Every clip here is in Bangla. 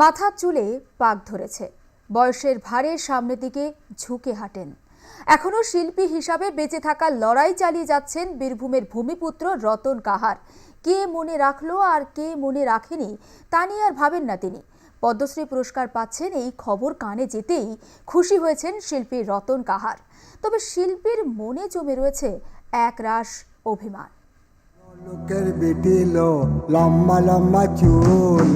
মাথার চুলে পাক ধরেছে। বয়সের ভারে সামনের দিকে ঝুঁকে হাঁটেন। এখনও শিল্পী হিসাবে বেঁচে থাকার লড়াই চালিয়ে যাচ্ছেন বীরভূমের ভূমিপুত্র রতন কাহার। কে মনে রাখল আর কে মনে রাখেনি, তা নিয়ে আর ভাবেন না তিনি। পদ্মশ্রী পুরস্কার পাচ্ছেন এই খবর কানে যেতেই খুশি হয়েছেন শিল্পী রতন কাহার। তবে শিল্পীর মনে জমে রয়েছে এক রাশ অভিমান। লোকের বিটিল, লম্বা লম্বা চুল।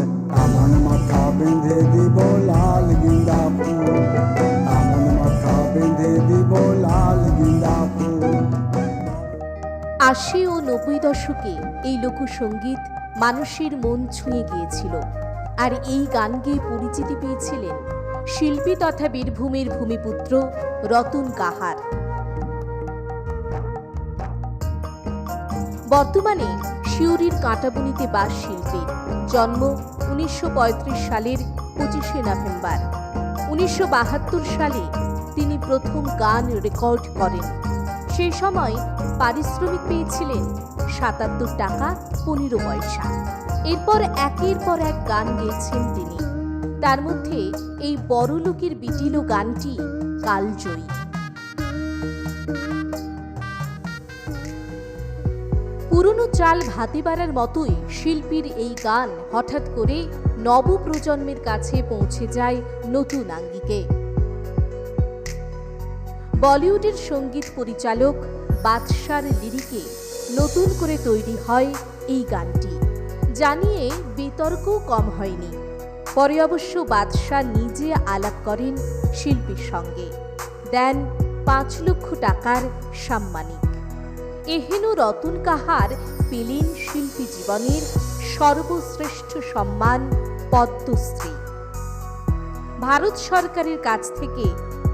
এমন মাথা বেঁধে দিব লাল গিন্দা ফুল। এমন মাথা বেঁধে দিব লাল গিন্দা ফুল। আশি ও নব্বই দশকে এই লোকসঙ্গীত মানুষের মন ছুঁয়ে গিয়েছিল। আর এই গান গেয়ে পরিচিতি পেয়েছিলেন শিল্পী তথা বীরভূমের ভূমিপুত্র রতন কাহার। বর্তমানে শিউরির কাঁটাবুনিতে বাস শিল্পী। জন্ম উনিশশো পঁয়ত্রিশ সালের পঁচিশে নভেম্বর। উনিশশো বাহাত্তর সালে তিনি প্রথম গান রেকর্ড করেন। সেই সময় পারিশ্রমিক পেয়েছিলেন সাতাত্তর টাকা পনেরো পয়সা। এরপর একের পর এক গান গেয়েছেন তিনি। তার মধ্যে এই বড় লোকের বিটিলো গানটি কালজয়ী। পুরনো চাল ভাতে বাড়ার মতোই শিল্পীর এই গান হঠাৎ করে নবপ্রজন্মের কাছে পৌঁছে যায় নতুন আঙ্গিকে। বলিউডের সংগীত পরিচালক বাদশার লিরিকে নতুন করে তৈরি হয় এই গানটি। জানিয়ে বিতর্ক কম হয়নি। পরে অবশ্য বাদশাহ নিজে আলাপ করেন শিল্পীর সঙ্গে। দেন পাঁচ লক্ষ টাকার সাম্মানিক। এহেন রতন কাহার পেলেন শিল্পী জীবনের সর্বশ্রেষ্ঠ সম্মান পদ্মশ্রী। ভারত সরকারের কাছ থেকে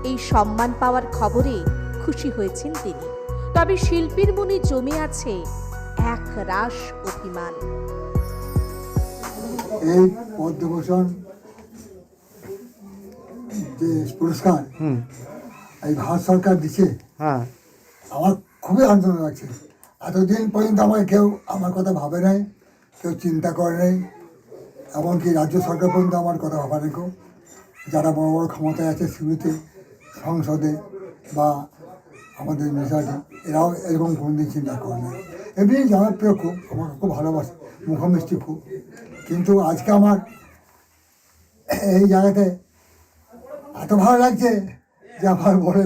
এই সম্মান পাওয়ার খবরে খুশি হয়েছেন তিনি। তবে শিল্পীর মনে জমে আছে এক রাস অভিমান। এই পদ্মভূষণ যে পুরস্কার এই ভারত সরকার দিচ্ছে হ্যাঁ। আমার খুবই আনন্দ লাগছে। এতদিন পর্যন্ত আমার কেউ আমার কথা ভাবে নাই, কেউ চিন্তা করে নাই, এমনকি রাজ্য সরকার পর্যন্ত আমার কথা ভাবা নেই কেউ। যারা বড় বড় ক্ষমতায় আছে, সিভিতে, সংসদে বা আমাদের মেশাটি এরাও এরকম কোনোদিন চিন্তা করে না এমনি জনপ্রিয় খুব আমাকে খুব ভালোবাসে মুখমিষ্টি খুব। কিন্তু আজকে আমার এই জায়গাতে এত ভালো লাগছে যে আমার বলে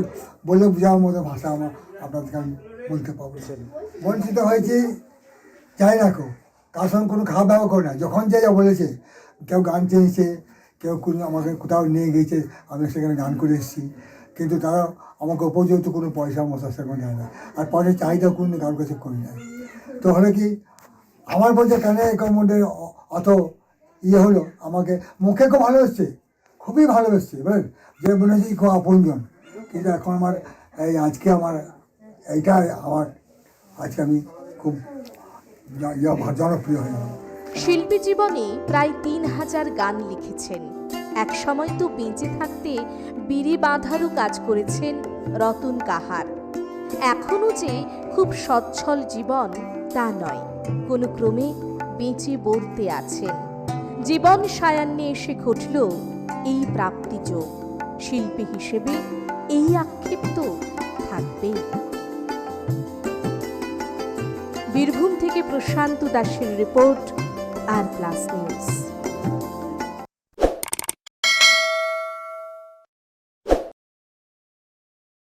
বলে বোঝার মতো ভাষা আমার আপনাদেরকে আমি বলতে পারব বঞ্চিত হয়েছি, যাই না কেউ। তার সঙ্গে কোনো খাওয়া দাওয়া করে না। যখন যে যা বলেছে, কেউ গান চেয়েছে, কেউ কোনো আমাকে কোথাও নিয়ে গিয়েছে, আমি সেখানে গান করে এসেছি। কিন্তু তারা আমাকে উপযুক্ত কোনো পয়সা মশা সেখানে দেয় না। আর পয়সার চাহিদা কোনো কারোর কাছে করি না। তো হলো কি, আমার বলছে কেন মধ্যে অত ইয়ে হলো? আমাকে মুখে খুব ভালোবাসছে, খুবই ভালোবাসছে, বুঝলেন? যে মনে হচ্ছে খুব আপনজন। কিন্তু এখন আমার এই আজকে আমার এইটা আমার আজকে আমি খুব জনপ্রিয় হয়ে শিল্পী জীবনে প্রায় তিন হাজার গান লিখেছেন। এক সময় তো বেঁচে থাকতে বিড়ি বাঁধারও কাজ করেছেন রতন কাহার। এখনও যে খুব সচ্ছল জীবন তা নয়, কোনো ক্রমে বেঁচে বলতে আছেন। জীবন সায়ান্নে এসে ঘটল এই প্রাপ্তিযোগ শিল্পী হিসেবে এই আক্ষেপ তো থাকবেই। বীরভূম থেকে প্রশান্ত দাসের রিপোর্ট আর প্লাস নিউজ।